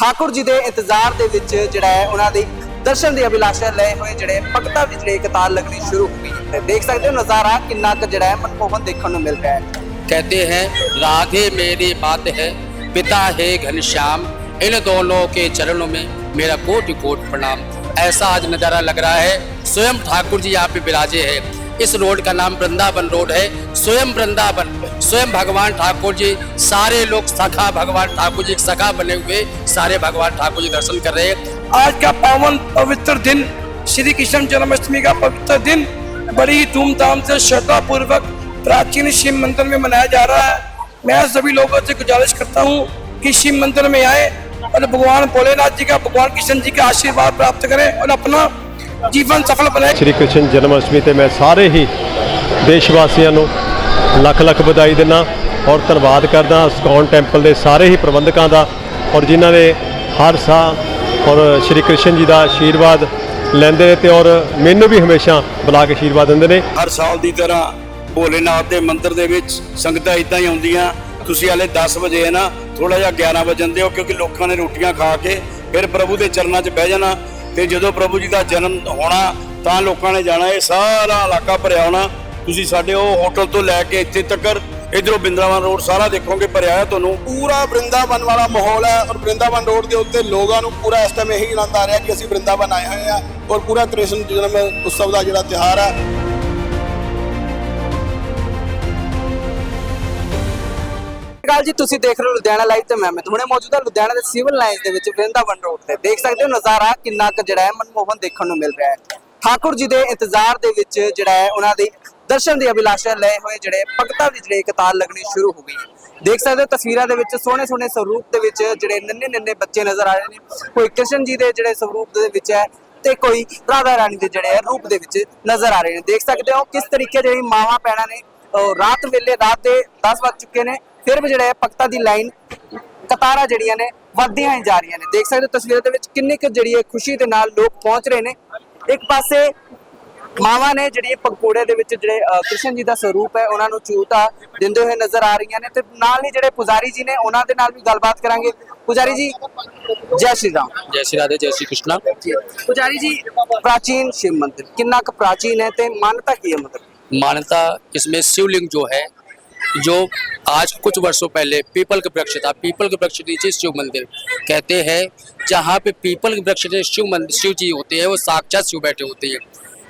ਠਾਕੁਰ ਜੀ ਦੇ ਇੰਤਜ਼ਾਰ ਦੇ ਵਿੱਚ ਜਿਹੜਾ ਹੈ ਉਹਨਾਂ ਦੀ ਦਰਸ਼ਨ ਦੀ ਅਭਿਲਾਸ਼ਾ ਲਏ ਹੋਏ ਜਿਹੜੇ ਭਗਤਾਂ ਦੀ ਜਿਹੜੀ ਕਤਾਰ ਲੱਗਣੀ ਸ਼ੁਰੂ ਹੋ ਗਈ ਤੇ ਦੇਖ ਸਕਦੇ ਹੋ ਨਜ਼ਾਰਾ ਕਿੰਨਾ ਕੁ ਜਿਹੜਾ ਹੈ ਮਨਮੋਹਨ ਦੇਖਣ ਨੂੰ ਮਿਲ ਰਿਹਾ ਹੈ कहते हैं राधे मेरी बात है पिता है घनश्याम इन दोनों के चरणों में मेरा कोटि कोट प्रणाम ऐसा आज नज़ारा लग रहा है स्वयं ठाकुर जी यहाँ पे विराजे हैं इस रोड का नाम वृंदावन रोड है। स्वयं वृंदावन, स्वयं भगवान ठाकुर जी, सारे लोग सखा भगवान ठाकुर जी सखा बने हुए, सारे भगवान ठाकुर जी दर्शन कर रहे हैं। आज का पावन पवित्र दिन, श्री कृष्ण जन्माष्टमी का पवित्र दिन, बड़ी धूमधाम से श्रद्धा पूर्वक प्राचीन शिव मंदिर में मनाया जा रहा है। मैं सभी लोगों से गुजारिश करता हूँ कि शिव मंदिर में आए और भगवान भोलेनाथ जी का, भगवान कृष्ण जी का आशीर्वाद प्राप्त करें और अपना ਜੀਵਨ ਸਫਲ ਬਣਾਏ। ਸ੍ਰੀ ਕ੍ਰਿਸ਼ਨ ਜਨਮ ਅਸ਼ਟਮੀ ਤੇ ਮੈਂ ਸਾਰੇ ਹੀ ਦੇਸ਼ ਵਾਸੀਆਂ ਨੂੰ ਲੱਖ ਲੱਖ ਵਧਾਈ ਦਿੰਦਾ ਔਰ ਧੰਨਵਾਦ ਕਰਦਾ ਸਕੌਨ ਟੈਂਪਲ ਦੇ ਸਾਰੇ ਹੀ ਪ੍ਰਬੰਧਕਾਂ ਦਾ ਔਰ ਜਿਨ੍ਹਾਂ ਨੇ ਹਰ ਸਾਲ ਔਰ ਸ੍ਰੀ ਕ੍ਰਿਸ਼ਨ ਜੀ ਦਾ ਆਸ਼ੀਰਵਾਦ ਲੈਂਦੇ ਨੇ ਤੇ ਔਰ ਮੈਨੂੰ ਵੀ ਹਮੇਸ਼ਾ ਬੁਲਾ ਕੇ ਆਸ਼ੀਰਵਾਦ ਦਿੰਦੇ ਨੇ। ਹਰ ਸਾਲ ਦੀ ਤਰ੍ਹਾਂ ਭੋਲੇਨਾਥ ਦੇ ਮੰਦਰ ਦੇ ਵਿੱਚ ਸੰਗਤਾਂ ਇਦਾਂ ਹੀ ਆਉਂਦੀਆਂ ਤੁਸੀਂ ਹਾਲੇ 10 ਵਜੇ ਹੈ ਨਾ ਥੋੜਾ ਜਿਹਾ 11 ਵਜੇ ਜਾਂਦੇ ਹੋ ਕਿਉਂਕਿ ਲੋਕਾਂ ਨੇ ਰੋਟੀਆਂ ਖਾ ਕੇ ਫਿਰ ਪ੍ਰਭੂ ਦੇ ਚਰਨਾਂ 'ਚ ਬਹਿ ਜਾਣਾ ਤੇ ਜਦੋਂ ਪ੍ਰਭੂ ਜੀ ਦਾ ਜਨਮ ਹੋਣਾ, ਤਾਂ ਲੋਕਾਂ ਨੇ ਜਾਣਾ, ਇਹ ਸਾਰਾ ਇਲਾਕਾ ਭਰਿਆ ਹੋਣਾ। ਤੁਸੀਂ ਸਾਡੇ ਉਹ ਹੋਟਲ ਤੋਂ ਲੈ ਕੇ ਇੱਥੇ ਤੱਕ ਇਧਰੋਂ ਬਿੰਦਰਾਵਨ ਰੋਡ ਸਾਰਾ ਦੇਖੋਗੇ, ਭਰਿਆ ਹੈ ਤੁਹਾਨੂੰ। ਪੂਰਾ ਬ੍ਰਿੰਦਾਵਨ ਵਾਲਾ ਮਾਹੌਲ ਹੈ ਔਰ ਬ੍ਰਿੰਦਾਵਨ ਰੋਡ ਦੇ ਉੱਤੇ ਲੋਕਾਂ ਨੂੰ ਪੂਰਾ ਇਸ ਟਾਈਮ ਇਹੀ ਆਨੰਦ ਆ ਰਿਹਾ ਕਿ ਅਸੀਂ ਬ੍ਰਿੰਦਾਵਨ ਆਏ ਹੋਏ ਆ ਔਰ ਪੂਰਾ ਕ੍ਰਿਸ਼ਨ ਜਨਮ ਉਤਸਵ ਦਾ ਜਿਹੜਾ ਤਿਉਹਾਰ ਹੈ। ਗੱਲ ਜੀ, ਤੁਸੀਂ ਦੇਖ ਰਹੇ ਹੋ ਲੁਧਿਆਣਾ ਲਾਈਵ ਤੇ ਮੈਂ ਅਮਿਤ। ਹੁਣੇ ਮੌਜੂਦ ਹਾਂ ਲੁਧਿਆਣਾ ਦੇ ਸਿਵਲ ਲਾਈਨਸ ਦੇ ਵਿੱਚ ਵਰਿੰਦਾਵਨ ਰੋਡ ਤੇ। ਦੇਖ ਸਕਦੇ ਹੋ ਨਜ਼ਾਰਾ ਕਿੰਨਾ ਕੁ ਜਿਹੜਾ ਹੈ, ਮਨਮੋਹਨ ਦੇਖਣ ਨੂੰ ਮਿਲ ਰਿਹਾ ਹੈ। ਠਾਕੁਰ ਜੀ ਦੇ ਇੰਤਜ਼ਾਰ ਦੇ ਵਿੱਚ ਜਿਹੜਾ ਹੈ, ਉਹਨਾਂ ਦੀ ਦਰਸ਼ਨ ਦੀ ਅਭਿਲਾਸ਼ਾ ਲਏ ਹੋਏ ਜਿਹੜੇ ਭਗਤਾਂ ਦੀ ਜਿਹੜੀ ਕਤਾਰ ਲੱਗਣੀ ਸ਼ੁਰੂ ਹੋ ਗਈ ਦੇਖ ਸਕਦੇ ਹੋ ਤਸਵੀਰਾਂ ਦੇ ਵਿੱਚ ਸੋਹਣੇ ਸੋਹਣੇ ਸਰੂਪ ਦੇ ਵਿੱਚ ਜਿਹੜੇ ਨੰਨੇ ਨੰਨੇ ਬੱਚੇ ਨਜ਼ਰ ਆ ਰਹੇ ਨੇ। ਕੋਈ ਕ੍ਰਿਸ਼ਨ ਜੀ ਦੇ ਜਿਹੜੇ ਸਰੂਪ ਦੇ ਵਿੱਚ ਹੈ ਤੇ ਕੋਈ ਰਾਧਾ ਰਾਣੀ ਦੇ ਜਿਹੜੇ ਹੈ ਰੂਪ ਦੇ ਵਿੱਚ ਨਜ਼ਰ ਆ ਰਹੇ ਨੇ। ਦੇਖ ਸਕਦੇ ਹੋ ਕਿਸ ਤਰੀਕੇ ਜਿਹੜੀ ਮਾਵਾਂ ਪੈਣਾ ਨੇ ਰਾਤ ਵੇਲੇ ਰਾਤ ਦੇ 10 ਵੱਜ ਚੁੱਕੇ ਨੇ। ਫਿਰ ਵੀ ਜਿਹੜੇ ਹੈ ਭਗਤਾਂ ਦੀ ਲਾਈਨ ਕਤਾਰਾਂ ਜਿਹੜੀਆਂ ਨੇ ਵੱਧਦੀਆਂ ਹੀ ਜਾ ਰਹੀਆਂ ਨੇ ਦੇਖ ਸਕਦੇ ਹੋ ਤਸਵੀਰਾਂ ਦੇ ਵਿੱਚ ਕਿੰਨੀ ਕੁ ਜਿਹੜੀ ਹੈ ਖੁਸ਼ੀ ਦੇ ਨਾਲ ਲੋਕ ਪਹੁੰਚ ਰਹੇ ਨੇ ਇੱਕ ਪਾਸੇ ਮਾਵਾਂ ਨੇ ਜਿਹੜੀ ਪਕੌੜੇ ਦੇ ਵਿੱਚ ਜਿਹੜੇ ਅਹ, ਕ੍ਰਿਸ਼ਨ ਜੀ ਦਾ ਸਰੂਪ ਹੈ ਉਹਨਾਂ ਨੂੰ ਚੂਤਾ ਦਿੰਦੇ ਹੋਏ ਨਜ਼ਰ ਆ ਰਹੀਆਂ ਨੇ ਤੇ ਨਾਲ ਹੀ ਜਿਹੜੇ ਪੁਜਾਰੀ ਜੀ ਨੇ ਉਹਨਾਂ ਦੇ ਨਾਲ ਵੀ ਗੱਲਬਾਤ ਕਰਾਂਗੇ ਪੁਜਾਰੀ ਜੀ ਜੈ ਸ਼੍ਰੀ ਰਾਮ जय श्री राधे जय श्री कृष्णा ਪੁਜਾਰੀ ਜੀ ਪ੍ਰਾਚੀਨ शिव ਮੰਦਿਰ ਕਿੰਨਾ ਕੁ ਪ੍ਰਾਚੀਨ ਹੈ ਤੇ ਮਾਨਤਾ ਕੀ ਹੈ ਮੰਦਿਰ मान्यता इसमें शिवलिंग जो है जो आज कुछ वर्षों पहले पीपल का वृक्ष था। पीपल के वृक्ष नीचे शिव मंदिर कहते हैं, जहाँ पे पीपल के वृक्ष शिव मंदिर, शिव जी होते हैं, वो साक्षात शिव बैठे होते हैं।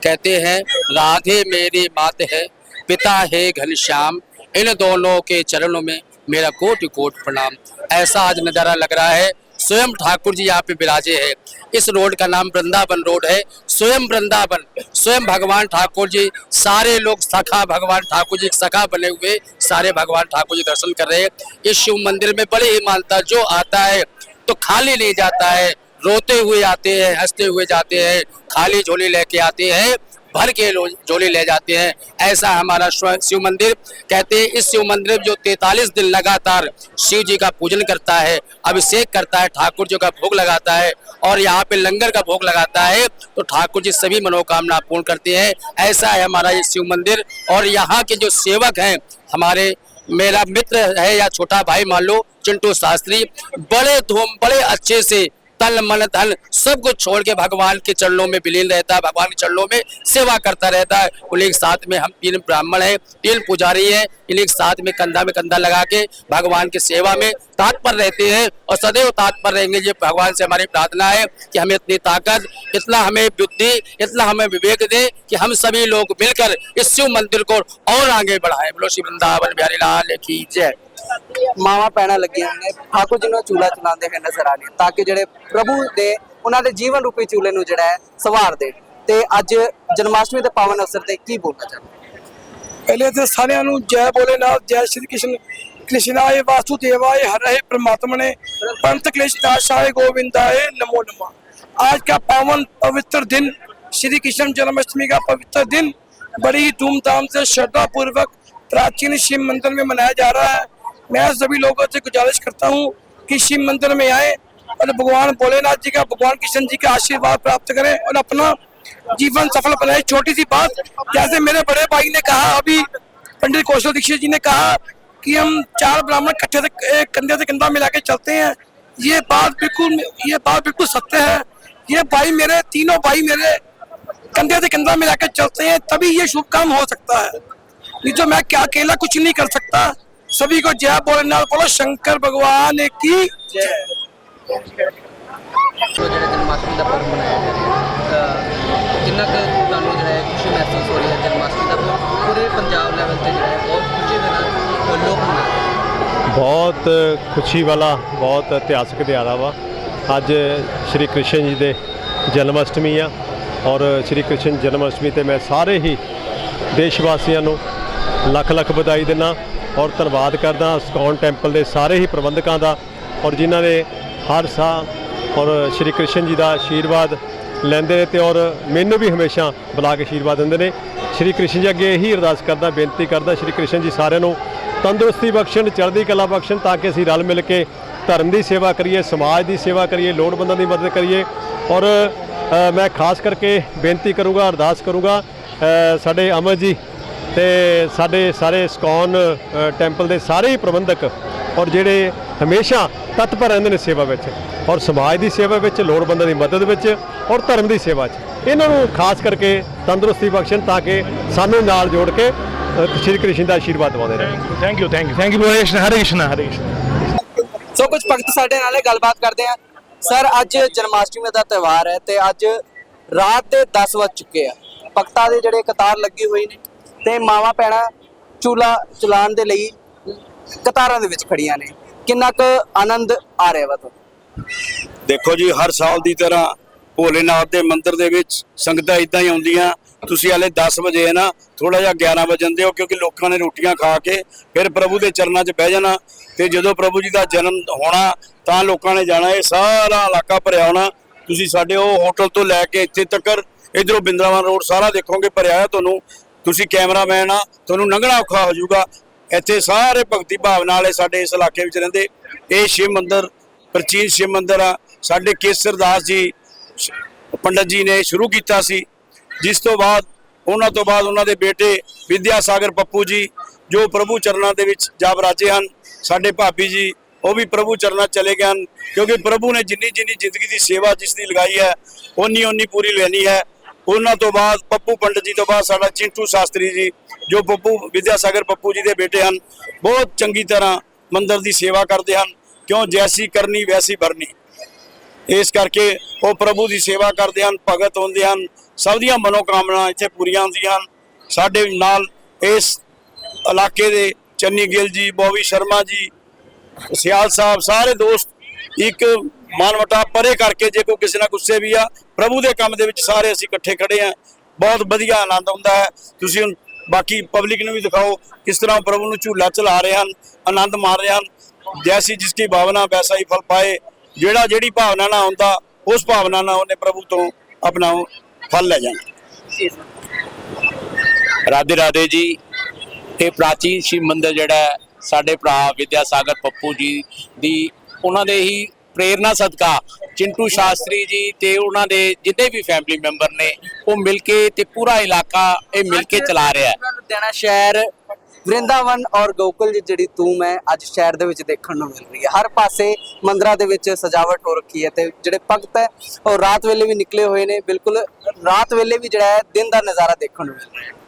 कहते हैं, राधे मेरी मात है, पिता है घनश्याम इन दोनों के चरणों में मेरा कोट कोट प्रणाम। ऐसा आज नज़ारा लग रहा है स्वयं ठाकुर जी यहाँ पे विराजे हैं। इस रोड का नाम वृंदावन रोड है। स्वयं वृंदावन, स्वयं भगवान ठाकुर जी, सारे लोग सखा भगवान ठाकुर जी, सखा बने हुए, सारे भगवान ठाकुर जी दर्शन कर रहे हैं। इस शिव मंदिर में बड़ी ही मानता जो आता है तो खाली नहीं जाता है। रोते हुए आते हैं, हँसते हुए जाते हैं, खाली झोली लेके आते हैं। भर के झोली ले जाते हैं। ऐसा हमारा शिव मंदिर कहते हैं। इस शिव मंदिर जो 43 दिन लगातार शिव जी का पूजन करता है, अभिषेक करता है, ठाकुर जी का भोग लगाता है और यहाँ पे लंगर का भोग लगाता है तो ठाकुर जी सभी मनोकामना पूर्ण करते हैं। ऐसा है हमारा ये शिव मंदिर और यहाँ के जो सेवक हैं, हमारे मेरा मित्र है या छोटा भाई, मान लो, चिंटू शास्त्री, बड़े धूम, बड़े अच्छे से तन मन धन सब कुछ छोड़ के भगवान के चरणों में विलीन रहता है, भगवान के चरणों में सेवा करता रहता है। उन्हीं के साथ में हम तीन ब्राह्मण हैं, तीन पुजारी हैं, इन्हीं के साथ में कंधा में कंधा लगा के भगवान की सेवा में तात्पर रहते हैं और सदैव तात्पर रहेंगे। ये भगवान से हमारी प्रार्थना है कि हमें इतनी ताकत, इतना हमें बुद्धि, इतना हमें विवेक दे कि हम सभी लोग मिलकर इस शिव मंदिर को और आगे बढ़ाएँ। बोलो श्री वृंदावन बिहारी लाल की जय। ਮਾਵਾ ਪੈਣਾ ਲੱਗੀਆਂ ਨੇ। ਠਾਕੁਰ ਜੀ ਨੂੰ ਚੂਲਾ ਚਲਾਉਂਦੇ ਹੋਏ ਨਜ਼ਰ ਆ ਰਹੇ ਤਾਂ ਕਿ ਜਿਹੜੇ ਪ੍ਰਭੂ ਦੇ, ਉਹਨਾਂ ਦੇ ਜੀਵਨ ਰੂਪੀ ਚੂਲੇ ਨੂੰ ਜਿਹੜਾ ਹੈ ਸਵਾਰ ਦੇ ਤੇ ਅੱਜ ਜਨਮਾਸ਼ਟਮੀ ਦੇ ਪਾਵਨ ਅਵਸਰ ਤੇ ਕੀ ਬੋਲਣਾ ਚਾਹੁੰਦੇ ਪਹਿਲੇ ਤੇ ਸਾਰਿਆਂ ਨੂੰ ਜੈ ਭੋਲੇਨਾਥ ਜੈ ਸ਼੍ਰੀ ਕ੍ਰਿਸ਼ਨ ਕ੍ਰਿਸ਼ਨਾਏ ਵਾਸੁਦੇਵਾਏ ਹਰੇ ਪ੍ਰਮਾਤਮਾ ਨੇ। ਪੰਥ ਕ੍ਰਿਸ਼ਨ ਦਾਸਾਏ ਗੋਵਿੰਦਾਏ ਨਮੋ ਨਮਾ। आज का पावन पवित्र दिन श्री कृष्ण जन्माष्टमी का पवित्र दिन बड़ी धूमधाम से श्रद्धा पूर्वक प्राचीन शिव मंदिर में ਮਨਾਇਆ ਜਾ ਰਿਹਾ ਹੈ। मैं सभी लोगों से गुजारिश करता हूँ कि शिव मंदिर में आए और भगवान भोलेनाथ जी का, भगवान कृष्ण जी का आशीर्वाद प्राप्त करें और अपना जीवन सफल बनाए। छोटी सी बात, जैसे मेरे बड़े भाई ने कहा, अभी पंडित कौशल दीक्षित जी ने कहा कि हम चार ब्राह्मण इकट्ठे से कंधे से कंधा मिला के चलते हैं। ये बात बिल्कुल, ये बात बिल्कुल सत्य है। ये भाई मेरे, तीनों भाई मेरे कंधे से कंधा मिला के चलते हैं, तभी ये शुभ काम हो सकता है। नहीं तो मैं क्या, अकेला कुछ नहीं कर सकता। सभी को जय भोलेनाथ बोलो शंकर भगवान की ਜੋ ਜਿਹੜਾ ਜਨਮਾਸ਼ਟਮੀ ਦਾ ਪਰਵ ਮਨਾਇਆ ਜਾ ਰਿਹਾ ਹੈ ਅਹ ਕਿੰਨਾ ਕੁ ਤੁਹਾਨੂੰ ਜਿਹੜਾ ਹੈ ਖੁਸ਼ੀ ਮਹਿਸੂਸ ਹੋ ਰਹੀ ਹੈ ਜਨਮਾਸ਼ਟਮੀ ਦਾ ਪਰਵ ਪੂਰੇ ਪੰਜਾਬ ਲੈਵਲ ਤੇ ਜਿਹੜਾ ਹੈ ਬਹੁਤ ਖੁਸ਼ੀ ਦੇ ਨਾਲ ਲੋਕ ਮਨਾ ਰਹੇ ਹਨ ਬਹੁਤ ਖੁਸ਼ੀ ਵਾਲਾ ਬਹੁਤ ਇਤਿਹਾਸਕ ਦਿਹਾੜਾ ਵਾ ਅੱਜ ਸ਼੍ਰੀ ਕ੍ਰਿਸ਼ਨ ਜੀ ਦੇ ਜਨਮ ਅਸ਼ਟਮੀ ਆ ਔਰ ਸ਼੍ਰੀ ਕ੍ਰਿਸ਼ਨ ਜਨਮ ਅਸ਼ਟਮੀ ਤੇ ਮੈਂ ਸਾਰੇ ਹੀ ਦੇਸ਼ ਵਾਸੀਆਂ ਨੂੰ ਲੱਖ ਲੱਖ ਵਧਾਈ ਦਿੰਦਾ ਔਰ ਧੰਨਵਾਦ ਕਰਦਾ ਸਕੌਨ ਟੈਂਪਲ ਦੇ ਸਾਰੇ ਹੀ ਪ੍ਰਬੰਧਕਾਂ ਦਾ ਔਰ ਜਿਨ੍ਹਾਂ ਨੇ ਹਰ ਸਾਲ ਔਰ ਸ਼੍ਰੀ ਕ੍ਰਿਸ਼ਨ ਜੀ ਦਾ ਆਸ਼ੀਰਵਾਦ ਲੈਂਦੇ ਨੇ ਤੇ ਔਰ ਮੈਨੂੰ ਵੀ ਹਮੇਸ਼ਾ ਬੁਲਾ ਕੇ ਆਸ਼ੀਰਵਾਦ ਦਿੰਦੇ ਨੇ। ਸ਼੍ਰੀ ਕ੍ਰਿਸ਼ਨ ਜੀ ਅੱਗੇ ਇਹੀ ਅਰਦਾਸ ਕਰਦਾ, ਬੇਨਤੀ ਕਰਦਾ ਸ਼੍ਰੀ ਕ੍ਰਿਸ਼ਨ ਜੀ ਸਾਰਿਆਂ ਨੂੰ, ਤੰਦਰੁਸਤੀ ਬਖਸ਼ਣ, ਚੜ੍ਹਦੀ ਕਲਾ ਬਖਸ਼ਣ ਤਾਂ ਕਿ ਅਸੀਂ ਰਲ ਮਿਲ ਕੇ ਧਰਮ ਦੀ ਸੇਵਾ ਕਰੀਏ, ਸਮਾਜ ਦੀ ਸੇਵਾ ਕਰੀਏ, ਲੋੜਵੰਦਾਂ ਦੀ ਮਦਦ ਕਰੀਏ। ਔਰ ਮੈਂ ਖਾਸ ਕਰਕੇ ਬੇਨਤੀ ਕਰੂੰਗਾ, ਅਰਦਾਸ ਕਰੂੰਗਾ ਸਾਡੇ ਅਮਰ ਜੀ ਤੇ ਸਾਡੇ ਸਾਰੇ ਸਕੌਨ ਟੈਂਪਲ ਦੇ ਸਾਰੇ ਹੀ ਪ੍ਰਬੰਧਕ ਔਰ ਜਿਹੜੇ ਹਮੇਸ਼ਾ ਤਤਪਰ ਰਹਿੰਦੇ ਨੇ ਸੇਵਾ ਵਿੱਚ ਔਰ ਸਮਾਜ ਦੀ ਸੇਵਾ ਵਿੱਚ ਲੋੜਵੰਦਾਂ ਦੀ ਮਦਦ ਵਿੱਚ ਔਰ ਧਰਮ ਦੀ ਸੇਵਾ 'ਚ। ਇਹਨਾਂ ਨੂੰ ਖਾਸ ਕਰਕੇ ਤੰਦਰੁਸਤੀ ਬਖਸ਼ਣ ਤਾਂ ਕਿ ਸਾਨੂੰ ਨਾਲ ਜੋੜ ਕੇ ਸ਼੍ਰੀ ਕ੍ਰਿਸ਼ਨ ਦਾ ਆਸ਼ੀਰਵਾਦ ਦਿਵਾਉਂਦੇ ਰਹਿਣ thank you thank you thank you Hare Krishna Hare Krishna ਹਰੇ ਕ੍ਰਿਸ਼ਨ ਸੋ ਕੁਝ ਭਗਤ ਸਾਡੇ ਨਾਲ ਗੱਲਬਾਤ ਕਰਦੇ ਆ। ਸਰ ਅੱਜ ਜਨਮਾਸ਼ਟਮੀ ਦਾ ਤਿਉਹਾਰ ਹੈ ਤੇ ਅੱਜ ਰਾਤ ਦੇ 10 ਵੱਜ ਚੁੱਕੇ ਆ। ਭਗਤਾਂ ਦੇ ਜਿਹੜੇ ਕਤਾਰ ਲੱਗੀ ਹੋਈ ਨੇ। ਤੇ ਮਾਵਾ ਪੈਣਾ ਚੂਲਾ ਚਲਾਉਣ ਦੇ ਲਈ ਕਤਾਰਾਂ ਦੇ ਵਿੱਚ ਖੜੀਆਂ ਨੇ। ਕਿੰਨਾ ਕੁ ਆਨੰਦ ਆ ਰਿਹਾ ਵਾ ਤੁਹਾਨੂੰ? ਦੇਖੋ ਜੀ, ਹਰ ਸਾਲ ਦੀ ਤਰ੍ਹਾਂ ਭੋਲੇਨਾਥ ਦੇ ਮੰਦਿਰ ਦੇ ਵਿੱਚ ਸੰਗਤਾਂ ਇਦਾਂ ਹੀ ਆਉਂਦੀਆਂ। ਤੁਸੀਂ ਹਾਲੇ 10 ਵਜੇ ਹੈ ਨਾ ਥੋੜਾ ਜਿਹਾ 11 ਵਜਣ ਦਿਓ, ਕਿਉਂਕਿ ਲੋਕਾਂ ਨੇ ਰੋਟੀਆਂ ਖਾ ਕੇ ਫਿਰ ਪ੍ਰਭੂ ਦੇ ਚਰਨਾਂ 'ਚ ਬਹਿ ਜਾਣਾ। ਤੇ ਜਦੋਂ ਪ੍ਰਭੂ ਜੀ ਦਾ ਜਨਮ ਹੋਣਾ, ਤਾਂ ਲੋਕਾਂ ਨੇ ਜਾਣਾ, ਇਹ ਸਾਰਾ ਇਲਾਕਾ ਭਰਿਆ ਹੋਣਾ। ਤੁਸੀਂ ਸਾਡੇ ਉਹ ਹੋਟਲ ਤੋਂ ਲੈ ਕੇ ਇੱਥੇ ਤੱਕ ਇਧਰੋਂ ਬਿੰਦਰਾਵਨ ਰੋਡ ਸਾਰਾ ਦੇਖੋਗੇ, ਭਰਿਆ ਹੈ ਤੁਹਾਨੂੰ। ਤੁਸੀਂ ਕੈਮਰਾਮੈਨ ਆ, ਤੁਹਾਨੂੰ ਲੰਘਣਾ ਔਖਾ ਹੋ ਜਾਊਗਾ। ਇੱਥੇ ਸਾਰੇ ਭਗਤੀ ਭਾਵਨਾ ਵਾਲੇ ਸਾਡੇ ਇਸ ਇਲਾਕੇ ਵਿੱਚ ਰਹਿੰਦੇ। ਇਹ ਸ਼ਿਵ ਮੰਦਿਰ, ਪ੍ਰਾਚੀਨ ਸ਼ਿਵ ਮੰਦਿਰ ਆ। ਸਾਡੇ ਕੇਸਰ ਦਾਸ ਜੀ, ਸ਼- ਪੰਡਤ ਜੀ ਨੇ ਸ਼ੁਰੂ ਕੀਤਾ ਸੀ। ਜਿਸ ਤੋਂ ਬਾਅਦ, ਉਹਨਾਂ ਤੋਂ ਬਾਅਦ ਉਹਨਾਂ ਦੇ ਬੇਟੇ ਵਿਦਿਆ ਸਾਗਰ ਪੱਪੂ ਜੀ, ਜੋ ਪ੍ਰਭੂ ਚਰਨਾਂ ਦੇ ਵਿੱਚ ਜਾ ਬਰਾਜੇ ਹਨ, ਸਾਡੇ ਭਾਬੀ ਜੀ, ਉਹ ਵੀ ਪ੍ਰਭੂ ਚਰਨਾਂ ਚਲੇ ਗਏ ਹਨ। ਕਿਉਂਕਿ ਪ੍ਰਭੂ ਨੇ ਜਿੰਨੀ ਜਿੰਨੀ ਜ਼ਿੰਦਗੀ ਦੀ ਸੇਵਾ ਜਿਸ ਦੀ ਲਗਾਈ ਹੈ, ਓਨੀ ਓਨੀ ਪੂਰੀ ਲੈਣੀ ਹੈ। ਉਹਨਾਂ ਤੋਂ ਬਾਅਦ ਪੱਪੂ ਪੰਡਤ ਜੀ ਤੋਂ ਬਾਅਦ ਸਾਡਾ ਚਿੰਟੂ ਸ਼ਾਸਤਰੀ ਜੀ, ਜੋ ਪੱਪੂ ਵਿਦਿਆ ਸਾਗਰ ਪੱਪੂ ਜੀ ਦੇ ਬੇਟੇ ਹਨ, ਬਹੁਤ ਚੰਗੀ ਤਰ੍ਹਾਂ ਮੰਦਰ ਦੀ ਸੇਵਾ ਕਰਦੇ ਹਨ, ਕਿਉਂ ਜੈਸੀ ਕਰਨੀ ਵੈਸੀ ਭਰਨੀ ਇਸ ਕਰਕੇ ਉਹ ਪ੍ਰਭੂ ਦੀ ਸੇਵਾ ਕਰਦੇ ਹਨ, ਭਗਤ ਹੁੰਦੇ ਹਨ, ਸਭ ਦੀਆਂ ਮਨੋਕਾਮਨਾ ਇੱਥੇ ਪੂਰੀਆਂ ਹੁੰਦੀਆਂ ਹਨ। ਸਾਡੇ ਨਾਲ ਇਸ ਇਲਾਕੇ ਦੇ ਚੰਨੀ ਗਿੱਲ ਜੀ, ਬੋਵੀ ਸ਼ਰਮਾ ਜੀ, ਸਿਆਲ ਸਾਹਿਬ, ਸਾਰੇ ਦੋਸਤ ਇੱਕ ਮਾਨਵਤਾ ਪਰੇ ਕਰਕੇ ਜੇ ਕੋਈ ਕਿਸੇ ਨਾਲ ਗੁੱਸੇ ਵੀ ਆ ਪ੍ਰਭੂ ਦੇ ਕੰਮ ਦੇ ਵਿੱਚ ਸਾਰੇ ਅਸੀਂ ਇਕੱਠੇ ਖੜੇ ਆ ਬਹੁਤ ਵਧੀਆ ਆਨੰਦ ਆਉਂਦਾ ਹੈ। ਤੁਸੀਂ ਹੁਣ ਬਾਕੀ ਪਬਲਿਕ ਨੂੰ ਵੀ ਦਿਖਾਓ ਕਿਸ ਤਰ੍ਹਾਂ ਪ੍ਰਭੂ ਨੂੰ ਝੂਲਾ ਚਲਾ ਰਹੇ ਹਨ ਆਨੰਦ ਮਾਰ ਰਹੇ ਹਨ। ਜੈਸੀ ਜਿਸ ਦੀ ਭਾਵਨਾ ਵੈਸਾ ਹੀ ਫਲ ਪਾਏ। ਜਿਹੜਾ ਜਿਹੜੀ ਭਾਵਨਾ ਨਾਲ ਆਉਂਦਾ ਉਸ ਭਾਵਨਾ ਨਾਲ ਉਹਨੇ ਪ੍ਰਭੂ ਤੋਂ ਆਪਣਾ ਫਲ ਲੈ ਜਾਣਾ। ਰਾਧੇ ਰਾਧੇ ਜੀ ਇਹ ਪ੍ਰਾਚੀਨ ਸ਼ਿਵ ਮੰਦਿਰ ਜਿਹੜਾ ਹੈ, ਸਾਡੇ ਭਰਾ ਵਿਦਿਆ ਸਾਗਰ ਪੱਪੂ ਜੀ ਦੀ ਉਹਨਾਂ ਦੇ ਹੀ ਪ੍ਰੇਰਣਾ ਸਦਕਾ ਚਿੰਟੂ ਸ਼ਾਸਤਰੀ ਜੀ ਤੇ ਉਹਨਾਂ ਦੇ ਜਿੰਨੇ ਵੀ ਫੈਮਿਲੀ ਮੈਂਬਰ ਨੇ, ਉਹ ਮਿਲ ਕੇ ਤੇ ਪੂਰਾ ਇਲਾਕਾ ਇਹ ਮਿਲ ਕੇ ਚਲਾ ਰਿਹਾ ਹੈ। ਲੁਧਿਆਣਾ ਸ਼ਹਿਰ ਵਰਿੰਦਾਵਨ ਔਰ ਗੋਕੁਲ ਦੀ ਜਿਹੜੀ ਧੂਮ ਹੈ, ਅੱਜ ਸ਼ਹਿਰ ਦੇ ਵਿੱਚ ਦੇਖਣ ਨੂੰ ਮਿਲ ਰਹੀ ਹੈ। ਹਰ ਪਾਸੇ ਮੰਦਰਾਂ ਦੇ ਵਿੱਚ ਸਜਾਵਟ ਹੋ ਰੱਖੀ ਹੈ ਤੇ ਜਿਹੜੇ ਭਗਤ ਹੈ, ਉਹ ਰਾਤ ਵੇਲੇ ਵੀ ਨਿਕਲੇ ਹੋਏ ਨੇ। ਬਿਲਕੁਲ ਰਾਤ ਵੇਲੇ ਵੀ ਜਿਹੜਾ ਹੈ, ਦਿਨ ਦਾ ਨਜ਼ਾਰਾ ਦੇਖਣ ਨੂੰ ਮਿਲ ਰਿਹਾ ਹੈ।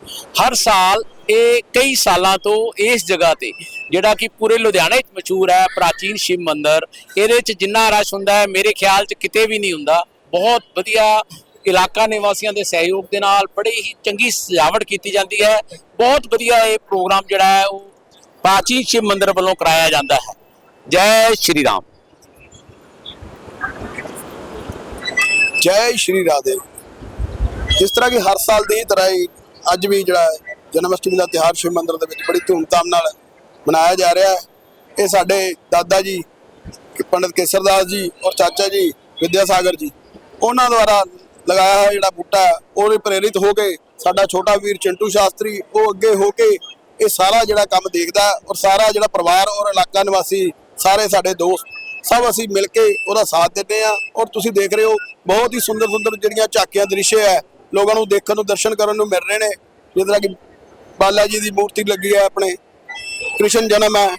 ਹਰ ਸਾਲ ਇਹ ਕਈ ਸਾਲਾਂ ਤੋਂ ਇਸ ਜਗ੍ਹਾ ਤੇ, ਜਿਹੜਾ ਕਿ ਪੂਰੇ ਲੁਧਿਆਣੇ 'ਚ ਮਸ਼ਹੂਰ ਹੈ, ਪ੍ਰਾਚੀਨ ਸ਼ਿਵ ਮੰਦਿਰ। ਇਹਦੇ 'ਚ ਜਿੰਨਾ ਰਸ਼ ਹੁੰਦਾ ਹੈ, ਮੇਰੇ ਖਿਆਲ 'ਚ ਕਿਤੇ ਵੀ ਨਹੀਂ ਹੁੰਦਾ। ਬਹੁਤ ਵਧੀਆ ਇਲਾਕਾ ਨਿਵਾਸੀਆਂ ਦੇ ਸਹਿਯੋਗ ਦੇ ਨਾਲ ਬੜੀ ਹੀ ਚੰਗੀ ਸਜਾਵਟ ਕੀਤੀ ਜਾਂਦੀ ਹੈ। ਬਹੁਤ ਵਧੀਆ ਇਹ ਪ੍ਰੋਗਰਾਮ ਜਿਹੜਾ ਹੈ, ਉਹ ਪ੍ਰਾਚੀਨ ਸ਼ਿਵ ਮੰਦਿਰ ਵੱਲੋਂ ਕਰਾਇਆ ਜਾਂਦਾ ਹੈ। ਜੈ ਸ਼੍ਰੀ ਰਾਮ। ਜੈ ਸ਼੍ਰੀ ਰਾਧੇ। ਜਿਸ ਤਰ੍ਹਾਂ ਕਿ ਹਰ ਸਾਲ ਦੀ ਤਰ੍ਹਾਂ ਅੱਜ ਵੀ ਜਿਹੜਾ ਹੈ ਜਨਮ ਅਸ਼ਟਮੀ ਦਾ ਤਿਉਹਾਰ ਸ਼ਿਵ ਮੰਦਿਰ ਦੇ ਵਿੱਚ ਬੜੀ ਧੂਮਧਾਮ ਨਾਲ ਮਨਾਇਆ ਜਾ ਰਿਹਾ ਹੈ। ਇਹ ਸਾਡੇ ਦਾਦਾ ਜੀ ਕਿ ਪੰਡਤ ਕੇਸਰਦਾਸ ਜੀ ਔਰ ਚਾਚਾ ਜੀ ਵਿਦਿਆ ਸਾਗਰ ਜੀ ਉਹਨਾਂ ਦੁਆਰਾ ਲਗਾਇਆ ਹੋਇਆ ਜਿਹੜਾ ਬੂਟਾ ਹੈ, ਉਹਦੇ ਪ੍ਰੇਰਿਤ ਹੋ ਕੇ ਸਾਡਾ ਛੋਟਾ ਵੀਰ ਚਿੰਟੂ ਸ਼ਾਸਤਰੀ ਉਹ ਅੱਗੇ ਹੋ ਕੇ ਇਹ ਸਾਰਾ ਜਿਹੜਾ ਕੰਮ ਦੇਖਦਾ ਔਰ ਸਾਰਾ ਜਿਹੜਾ ਪਰਿਵਾਰ ਔਰ ਇਲਾਕਾ ਨਿਵਾਸੀ ਸਾਰੇ ਸਾਡੇ ਦੋਸਤ ਸਭ ਅਸੀਂ ਮਿਲ ਕੇ ਉਹਦਾ ਸਾਥ ਦਿੰਦੇ ਆ ਔਰ ਤੁਸੀਂ ਦੇਖ ਰਹੇ ਹੋ ਬਹੁਤ ਹੀ ਸੁੰਦਰ ਸੁੰਦਰ ਜਿਹੜੀਆਂ ਝਾਕੀਆਂ ਦ੍ਰਿਸ਼ ਹੈ। ਲੋਕਾਂ ਨੂੰ ਦੇਖਣ ਨੂੰ, ਦਰਸ਼ਨ ਕਰਨ ਨੂੰ ਮਿਲ ਰਹੇ ਨੇ। ਜਿਸ ਤਰ੍ਹਾਂ ਕਿ ਬਾਲਾ ਜੀ ਦੀ ਮੂਰਤੀ ਲੱਗੀ ਹੈ ਆਪਣੇ। ਕ੍ਰਿਸ਼ਨ ਜਨਮ ਹੈ।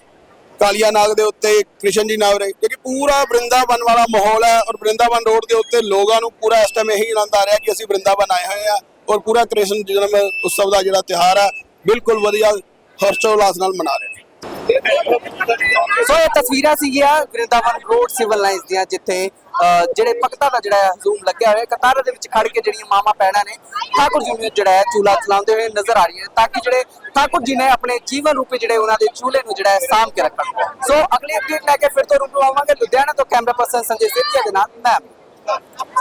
ਕਾਲੀਆ ਨਾਗ ਦੇ ਉੱਤੇ ਕ੍ਰਿਸ਼ਨ ਜੀ ਨਾਵਰੇ ਕਿਉਂਕਿ ਪੂਰਾ ਬ੍ਰਿੰਦਾਵਨ ਵਾਲਾ ਮਾਹੌਲ ਹੈ ਔਰ ਬ੍ਰਿੰਦਾਵਨ ਰੋਡ ਦੇ ਉੱਤੇ ਲੋਕਾਂ ਨੂੰ ਪੂਰਾ ਇਸ ਟਾਈਮ ਇਹੀ ਆਨੰਦ ਆ ਰਿਹਾ ਕਿ ਅਸੀਂ ਬ੍ਰਿੰਦਾਵਨ ਆਏ ਹੋਏ ਆ ਔਰ ਪੂਰਾ ਕ੍ਰਿਸ਼ਨ ਜਨਮ ਉਤਸਵ ਦਾ ਜਿਹੜਾ ਤਿਉਹਾਰ ਹੈ, ਬਿਲਕੁਲ ਵਧੀਆ ਹਰਸ਼ੋਲਾਸ ਨਾਲ ਮਨਾ ਰਹੇ ਨੇ। ਸੋ ਇਹ ਤਸਵੀਰਾਂ ਸੀਗੀਆਂ ਵਰਿੰਦਾਵਨ ਰੋਡ ਸਿਵਲ ਲਾਈਨਸ ਦੀਆਂ, ਜਿੱਥੇ ਜਿਹੜੇ ਭਗਤਾਂ ਦਾ ਜਿਹੜਾ ਹੈ ਲੱਗਿਆ ਹੋਇਆ, ਕਤਾਰਾਂ ਦੇ ਵਿੱਚ ਖੜ ਕੇ ਜਿਹੜੀਆਂ ਮਾਮਾ ਪੈਣਾ ਨੇ, ਠਾਕੁਰ ਜੀ ਨੂੰ ਜਿਹੜਾ ਹੈ ਚੂਲਾ ਚਲਾਉਂਦੇ ਹੋਏ ਨਜ਼ਰ ਆ ਰਹੀਆਂ ਨੇ, ਤਾਂ ਕਿ ਜਿਹੜੇ ਠਾਕੁਰ ਜੀ ਨੇ ਆਪਣੇ ਜੀਵਨ ਰੂਪੀ ਜਿਹੜੇ ਉਹਨਾਂ ਦੇ ਚੂਲੇ ਨੂੰ ਜਿਹੜਾ ਹੈ ਸਾਂਭ ਕੇ ਰੱਖਣ। ਸੋ ਅਗਲੀ ਅਪਡੇਟ ਲੈ ਕੇ ਫਿਰ ਤੋਂ ਰੂਬਰੂ ਆਵਾਂਗੇ। ਲੁਧਿਆਣਾ ਤੋਂ ਕੈਮਰਾ ਪਰਸਨ ਸੰਜੇ ਸੇਠੀਆ ਦੇ ਨਾਲ, ਮੈਂ